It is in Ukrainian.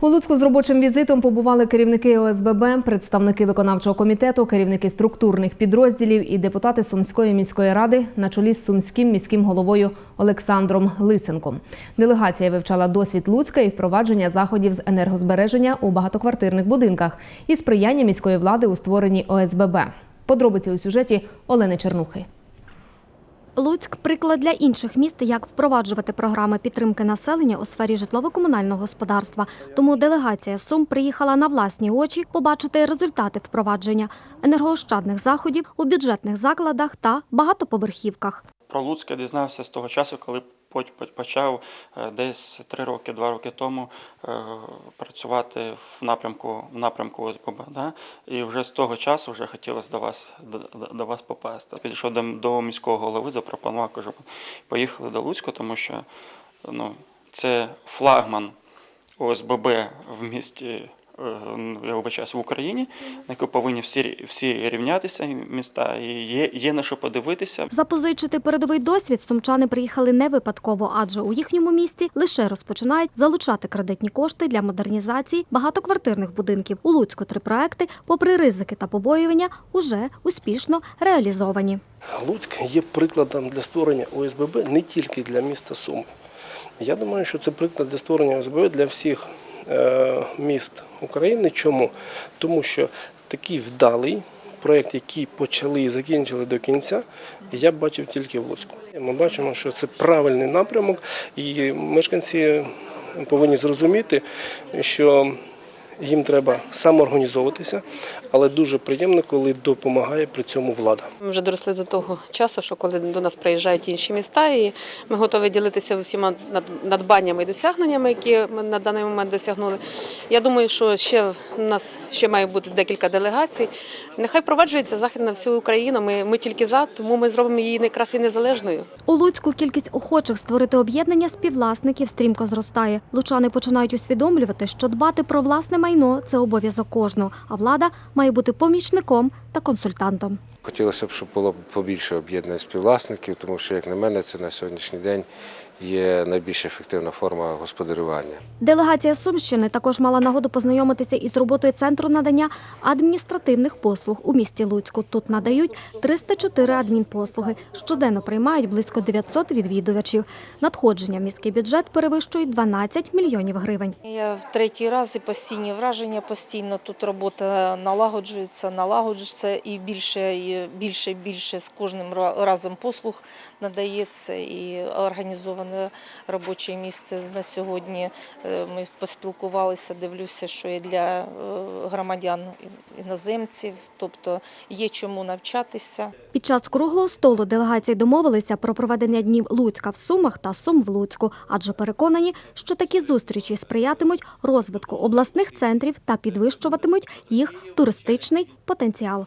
У Луцьку з робочим візитом побували керівники ОСББ, представники виконавчого комітету, керівники структурних підрозділів і депутати Сумської міської ради на чолі з сумським міським головою Олександром Лисенком. Делегація вивчала досвід Луцька і впровадження заходів з енергозбереження у багатоквартирних будинках і сприяння міської влади у створенні ОСББ. Подробиці у сюжеті Олени Чернухи. Луцьк приклад для інших міст, як впроваджувати програми підтримки населення у сфері житлово-комунального господарства. Тому делегація Сум приїхала на власні очі побачити результати впровадження енергоощадних заходів у бюджетних закладах та багатоповерхівках. Про Луцьк я дізнався з того часу, коли почав е, десь три роки, два роки тому е, працювати в напрямку в напрямку ОСББ. Да? І вже з того часу вже хотілося до вас до, вас попасти. Підійшов до, до міського голови, запропонував, кажу, поїхали до Луцька, тому що ну, це флагман ОСББ в місті. Е, Я вибачаюсь, в Україні, на яку повинні всі, всі рівнятися міста, і є, є на що подивитися. Запозичити передовий досвід сумчани приїхали не випадково, адже у їхньому місті лише розпочинають залучати кредитні кошти для модернізації багатоквартирних будинків. У Луцьку три проекти, попри ризики та побоювання, уже успішно реалізовані. Луцьк є прикладом для створення ОСББ не тільки для міста Суми. Я думаю, що це приклад для створення ОСББ для всіх міст України. Чому? Тому що такий вдалий проєкт, який почали і закінчили до кінця, я бачив тільки в Луцьку. Ми бачимо, що це правильний напрямок, і мешканці повинні зрозуміти, що їм треба самоорганізовуватися, але дуже приємно, коли допомагає при цьому влада. Ми вже доросли до того часу, що коли до нас приїжджають інші міста, і ми готові ділитися всіма надбаннями і досягненнями, які ми на даний момент досягнули. Я думаю, що ще у нас ще має бути декілька делегацій. Нехай впроваджується захід на всю Україну. Ми, ми тільки за, тому ми зробимо її якраз і незалежною. У Луцьку кількість охочих створити об'єднання співвласників стрімко зростає. Лучани починають усвідомлювати, що дбати про власне майно це обов'язок кожного, а влада має бути помічником та консультантом. Хотілося б, щоб було побільше об'єднань співвласників, тому що, як на мене, це на сьогоднішній день є найбільш ефективна форма господарювання. Делегація Сумщини також мала нагоду познайомитися із роботою центру надання адміністративних послуг у місті Луцьку. Тут надають 304 адмінпослуги. Щоденно приймають близько 900 відвідувачів. Надходження в міський бюджет перевищують 12 мільйонів гривень. Я в третій раз і постійні враження постійно тут робота налагоджується, налагоджується і більше, і більше, і більше з кожним разом послуг надається і організоване робоче місце на сьогодні. Е, Ми поспілкувалися, дивлюся, що і для е, громадян іноземців, тобто є чому навчатися. Під час круглого столу делегації домовилися про проведення днів Луцька в Сумах та Сум в Луцьку, адже переконані, що такі зустрічі сприятимуть розвитку обласних центрів та підвищуватимуть їх туристичний потенціал.